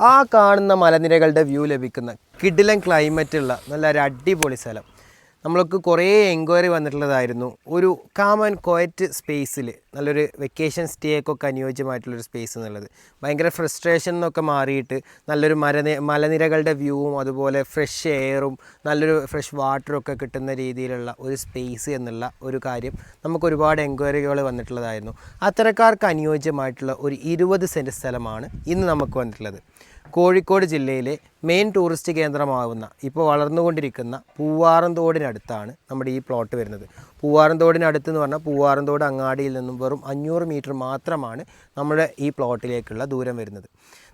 ആ കാണുന്ന മലനിരകളുടെ വ്യൂ ലഭിക്കുന്ന കിടിലൻ ക്ലൈമറ്റുള്ള നല്ല ഒരു അടിപൊളി സ്ഥലം. നമ്മൾക്ക് കുറേ എൻക്വയറി വന്നിട്ടുള്ളതായിരുന്നു. ഒരു കാം ആൻഡ് സ്പേസിൽ നല്ലൊരു വെക്കേഷൻ സ്റ്റേക്കൊക്കെ അനുയോജ്യമായിട്ടുള്ളൊരു സ്പേസ് എന്നുള്ളത്. ഭയങ്കര ഫ്രസ്ട്രേഷൻ എന്നൊക്കെ മാറിയിട്ട് നല്ലൊരു മരനി മലനിരകളുടെ വ്യൂവും അതുപോലെ ഫ്രഷ് എയറും നല്ലൊരു ഫ്രഷ് വാട്ടറും ഒക്കെ കിട്ടുന്ന രീതിയിലുള്ള ഒരു സ്പേസ് എന്നുള്ള ഒരു കാര്യം നമുക്ക് ഒരുപാട് എൻക്വയറികൾ വന്നിട്ടുള്ളതായിരുന്നു. അത്തരക്കാർക്ക് അനുയോജ്യമായിട്ടുള്ള ഒരു ഇരുപത് സെന്റ് സ്ഥലമാണ് ഇന്ന് നമുക്ക് വന്നിട്ടുള്ളത്. കോഴിക്കോട് ജില്ലയിലെ മെയിൻ ടൂറിസ്റ്റ് കേന്ദ്രമാകുന്ന ഇപ്പോൾ വളർന്നുകൊണ്ടിരിക്കുന്ന പൂവാറന്തോടിനടുത്താണ് നമ്മുടെ ഈ പ്ലോട്ട് വരുന്നത്. പൂവാറന്തോടിനടുത്ത് എന്ന് പറഞ്ഞാൽ പൂവാറന്തോട് അങ്ങാടിയിൽ നിന്നും വെറും അഞ്ഞൂറ് മീറ്റർ മാത്രമാണ് നമ്മുടെ ഈ പ്ലോട്ടിലേക്കുള്ള ദൂരം വരുന്നത്.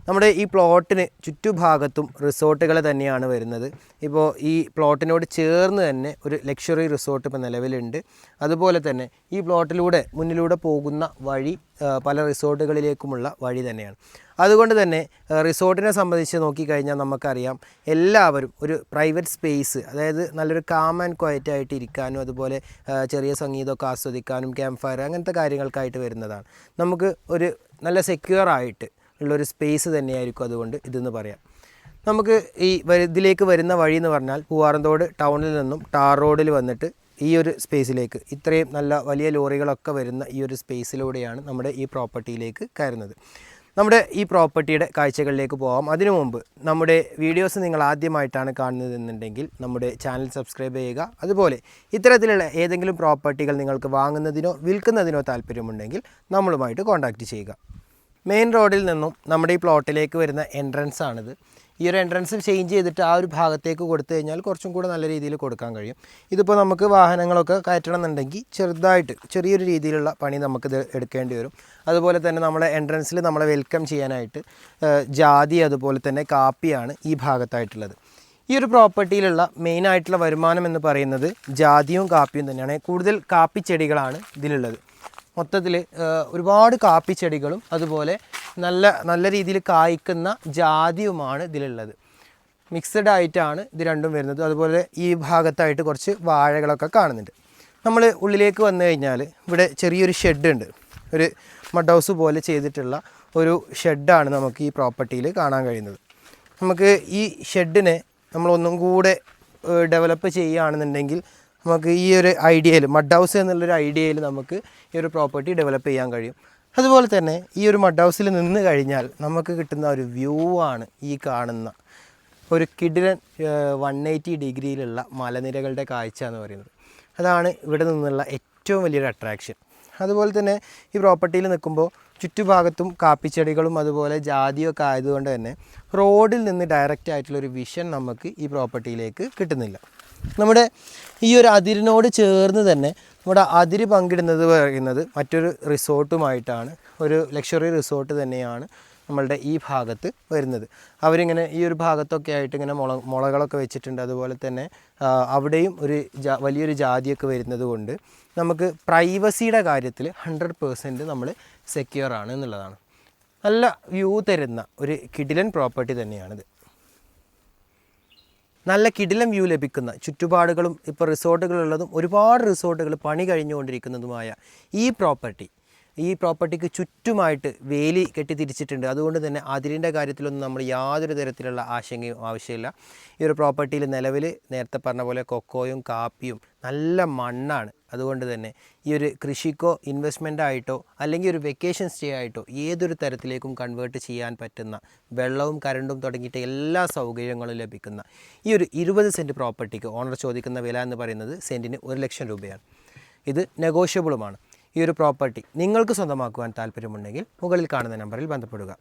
നമ്മുടെ ഈ പ്ലോട്ടിന് ചുറ്റുഭാഗത്തും റിസോർട്ടുകൾ തന്നെയാണ് വരുന്നത്. ഇപ്പോൾ ഈ പ്ലോട്ടിനോട് ചേർന്ന് തന്നെ ഒരു ലക്ഷറി റിസോർട്ട് ഇപ്പോൾ നിലവിലുണ്ട്. അതുപോലെ തന്നെ ഈ പ്ലോട്ടിലൂടെ മുന്നിലൂടെ പോകുന്ന വഴി പല റിസോർട്ടുകളിലേക്കുമുള്ള വഴി തന്നെയാണ്. അതുകൊണ്ട് തന്നെ റിസോർട്ടിനെ സംബന്ധിച്ച് നോക്കിക്കഴിഞ്ഞാൽ നമുക്കറിയാം. എല്ലാവരും ഒരു പ്രൈവറ്റ് സ്പേസ് അതായത് നല്ലൊരു കാം ആൻഡ് ക്വയറ്റ് ആയിട്ട് ഇരിക്കാനും അതുപോലെ ചെറിയ സംഗീതമൊക്കെ ആസ്വദിക്കാനും ക്യാമ്പ് ഫയർ അങ്ങനത്തെ കാര്യങ്ങൾക്കായിട്ട് വരുന്നതാണ്. നമുക്ക് ഒരു നല്ല സെക്യൂർ ആയിട്ട് ഉള്ളൊരു സ്പേസ് തന്നെയായിരിക്കും അതുകൊണ്ട് ഇതെന്ന് പറയാം. നമുക്ക് ഈ ഇതിലേക്ക് വരുന്ന വഴി എന്ന് പറഞ്ഞാൽ പൂവാറന്തോട് ടൗണിൽ നിന്നും ടാർ റോഡിൽ വന്നിട്ട് ഈ ഒരു സ്പേസിലേക്ക് ഇത്രയും നല്ല വലിയ ലോറികളൊക്കെ വരുന്ന ഈ ഒരു സ്പേസിലൂടെയാണ് നമ്മുടെ ഈ പ്രോപ്പർട്ടിയിലേക്ക് കയറുന്നത്. നമ്മുടെ ഈ പ്രോപ്പർട്ടിയുടെ കാഴ്ചകളിലേക്ക് പോകാം അതിനു മുമ്പ് നമ്മുടെ വീഡിയോസ് നിങ്ങൾ ആദ്യമായിട്ടാണ് കാണുന്നതെന്നുണ്ടെങ്കിൽ നമ്മുടെ ചാനൽ സബ്സ്ക്രൈബ് ചെയ്യുക. അതുപോലെ ഇത്തരത്തിലുള്ള ഏതെങ്കിലും പ്രോപ്പർട്ടികൾ നിങ്ങൾക്ക് വാങ്ങുന്നതിനോ വിൽക്കുന്നതിനോ താല്പര്യമുണ്ടെങ്കിൽ നമ്മളുമായിട്ട് കോൺടാക്റ്റ് ചെയ്യുക. മെയിൻ റോഡിൽ നിന്നും നമ്മുടെ ഈ പ്ലോട്ടിലേക്ക് വരുന്ന എൻട്രൻസ് ആണിത്. ഈ ഒരു എൻട്രൻസ് ചേഞ്ച് ചെയ്തിട്ട് ആ ഒരു ഭാഗത്തേക്ക് കൊടുത്തു കഴിഞ്ഞാൽ കുറച്ചും കൂടെ നല്ല രീതിയിൽ കൊടുക്കാൻ കഴിയും. ഇതിപ്പോൾ നമുക്ക് വാഹനങ്ങളൊക്കെ കയറ്റണം എന്നുണ്ടെങ്കിൽ ചെറുതായിട്ട് ചെറിയൊരു രീതിയിലുള്ള പണി നമുക്ക് ഇത് എടുക്കേണ്ടി വരും. അതുപോലെ തന്നെ നമ്മളെ എൻട്രൻസിൽ നമ്മളെ വെൽക്കം ചെയ്യാനായിട്ട് ജാതി അതുപോലെ തന്നെ കാപ്പിയാണ് ഈ ഭാഗത്തായിട്ടുള്ളത്. ഈ ഒരു പ്രോപ്പർട്ടിയിലുള്ള മെയിൻ ആയിട്ടുള്ള വരുമാനം എന്ന് പറയുന്നത് ജാതിയും കാപ്പിയും തന്നെയാണ്. കൂടുതൽ കാപ്പി ചെടികളാണ് ഇതിലുള്ളത്. മൊത്തത്തിൽ ഒരുപാട് കാപ്പി ചെടികളും അതുപോലെ നല്ല നല്ല രീതിയിൽ കായ്ക്കുന്ന ജാതിയുമാണ് ഇതിലുള്ളത്. മിക്സഡ് ആയിട്ടാണ് ഇത് രണ്ടും വരുന്നത്. അതുപോലെ ഈ ഭാഗത്തായിട്ട് കുറച്ച് വാഴകളൊക്കെ കാണുന്നുണ്ട്. നമ്മൾ ഉള്ളിലേക്ക് വന്നു കഴിഞ്ഞാൽ ഇവിടെ ചെറിയൊരു ഷെഡ് ഉണ്ട് ഒരു മഡ് ഹൗസ് പോലെ ചെയ്തിട്ടുള്ള ഒരു ഷെഡാണ് നമുക്ക് ഈ പ്രോപ്പർട്ടിയിൽ കാണാൻ കഴിയുന്നത്. നമുക്ക് ഈ ഷെഡിനെ നമ്മളൊന്നും കൂടെ ഡെവലപ്പ് ചെയ്യുകയാണെന്നുണ്ടെങ്കിൽ നമുക്ക് ഈ ഒരു ഐഡിയയിൽ മഡ് ഹൗസ് എന്നുള്ളൊരു ഐഡിയയിൽ നമുക്ക് ഈ ഒരു പ്രോപ്പർട്ടി ഡെവലപ്പ് ചെയ്യാൻ കഴിയും. അതുപോലെ തന്നെ ഈ ഒരു മഡ് ഹൗസിൽ നിന്ന് കഴിഞ്ഞാൽ നമുക്ക് കിട്ടുന്ന ഒരു വ്യൂ ആണ് ഈ കാണുന്ന ഒരു കിടിലൻ വൺ എയ്റ്റി ഡിഗ്രിയിലുള്ള മലനിരകളുടെ കാഴ്ച എന്ന് പറയുന്നത്. അതാണ് ഇവിടെ നിന്നുള്ള ഏറ്റവും വലിയൊരു അട്രാക്ഷൻ അതുപോലെ തന്നെ ഈ പ്രോപ്പർട്ടിയിൽ നിൽക്കുമ്പോൾ ചുറ്റുഭാഗത്തും കാപ്പിച്ചെടികളും അതുപോലെ ജാതിയൊക്കെ ആയതുകൊണ്ട് തന്നെ റോഡിൽ നിന്ന് ഡയറക്റ്റ് ആയിട്ടുള്ളൊരു വിഷൻ നമുക്ക് ഈ പ്രോപ്പർട്ടിയിലേക്ക് കിട്ടുന്നില്ല. നമ്മുടെ ഈ ഒരു അതിരിനോട് ചേർന്ന് തന്നെ നമ്മുടെ അതിര് പങ്കിടുന്നത് പറയുന്നത് മറ്റൊരു റിസോർട്ടുമായിട്ടാണ് ഒരു ലക്ഷറി റിസോർട്ട് തന്നെയാണ് നമ്മളുടെ ഈ ഭാഗത്ത് വരുന്നത്. അവരിങ്ങനെ ഈ ഒരു ഭാഗത്തൊക്കെ ആയിട്ട് ഇങ്ങനെ മുള മുളകളൊക്കെ വെച്ചിട്ടുണ്ട്. അതുപോലെ തന്നെ അവിടെയും ഒരു ജാ വലിയൊരു ജാതിയൊക്കെ വരുന്നത് കൊണ്ട് നമുക്ക് പ്രൈവസിയുടെ കാര്യത്തിൽ ഹൺഡ്രഡ് പേഴ്സന്റ് നമ്മൾ സെക്യൂർ ആണ് എന്നുള്ളതാണ്. നല്ല വ്യൂ തരുന്ന ഒരു കിഡിലൻ പ്രോപ്പർട്ടി തന്നെയാണിത്. നല്ല കിടിലം വ്യൂ ലഭിക്കുന്ന ചുറ്റുപാടുകളും ഇപ്പോൾ റിസോർട്ടുകളുള്ളതും ഒരുപാട് റിസോർട്ടുകൾ പണി കഴിഞ്ഞുകൊണ്ടിരിക്കുന്നതുമായ ഈ പ്രോപ്പർട്ടി. ഈ പ്രോപ്പർട്ടിക്ക് ചുറ്റുമായിട്ട് വേലി കെട്ടി തിരിച്ചിട്ടുണ്ട് അതുകൊണ്ട് തന്നെ അതിരിന്റെ കാര്യത്തിലൊന്നും നമ്മൾ യാതൊരു തരത്തിലുള്ള ആശങ്കയും ആവശ്യമില്ല. ഈ ഒരു പ്രോപ്പർട്ടിയിൽ നിലവിൽ നേരത്തെ പറഞ്ഞ പോലെ കൊക്കോയും കാപ്പിയും നല്ല മണ്ണാണ്. അതുകൊണ്ട് തന്നെ ഈ ഒരു കൃഷിക്കോ ഇൻവെസ്റ്റ്മെന്റ് ആയിട്ടോ അല്ലെങ്കിൽ ഒരു വെക്കേഷൻ സ്റ്റേ ആയിട്ടോ ഏതൊരു തരത്തിലേക്കും കൺവേർട്ട് ചെയ്യാൻ പറ്റുന്ന വെള്ളവും കരണ്ടും തുടങ്ങിയിട്ട് എല്ലാ സൗകര്യങ്ങളും ലഭിക്കുന്ന ഈ ഒരു ഇരുപത് സെന്റ് പ്രോപ്പർട്ടിക്ക് ഓണർ ചോദിക്കുന്ന വില എന്ന് പറയുന്നത് സെന്റിന് ഒരു ലക്ഷം രൂപയാണ്. ഇത് നെഗോഷ്യബിളുമാണ് ഈ ഒരു പ്രോപ്പർട്ടി നിങ്ങൾക്ക് സ്വന്തമാക്കുവാൻ താല്പര്യമുണ്ടെങ്കിൽ മുകളിൽ കാണുന്ന നമ്പറിൽ ബന്ധപ്പെടുക.